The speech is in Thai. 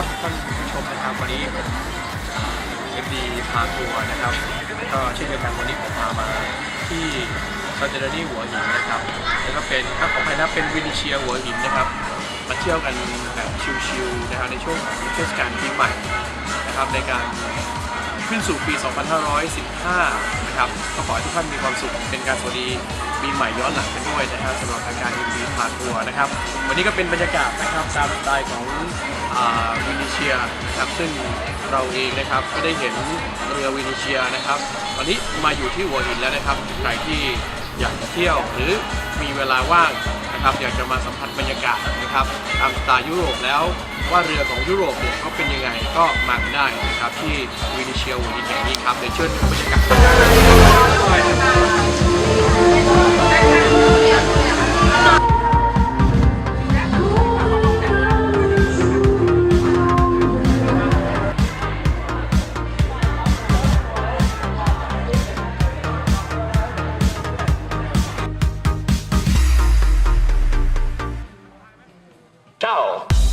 ครับท่านผู้ชมนะครับวันนี้เอ็มดีพาทัวร์นะครับก็เช่นเดียวกันวันนี้ผมพามาที่คอนเทนเนอร์หัวหินนะครับแล้วก็เป็นครับของไทยนะเป็นวินิเชียหัวหินนะครับ มาเที่ยวกันแบบชิลๆนะครับในช่วงของเทศกาลปีใหม่นะครับในการ ขึ้นสู่ปี 2515 นะครับก็ขอให้ทุกท่านมีความสุข เป็นการสวัสดีปีใหม่ย้อนหลังกันด้วยนะครับสำหรับรายการ MV พาทัวร์นะครับ วันนี้ก็เป็นบรรยากาศนะครับตามสไตล์ของวินิเชียนะครับซึ่งเราเองนะครับก็ได้เห็นเรือวินิเชียนะครับตอนนี้มาอยู่ที่หัวหินแล้วนะครับใครที่อยากเที่ยวหรือมีเวลาว่าง นะครับอยากจะมาสัมผัสบรรยากาศนะครับตามสไตล์ยุโรปแล้วว่าเรือของยุโรปเนี่ยเขาเป็นยังไงก็มากันได้นะครับที่วินิเชียหัวหินแห่งนี้ครับเดี๋ยวเชิญดูบรรยากาศ Ciao!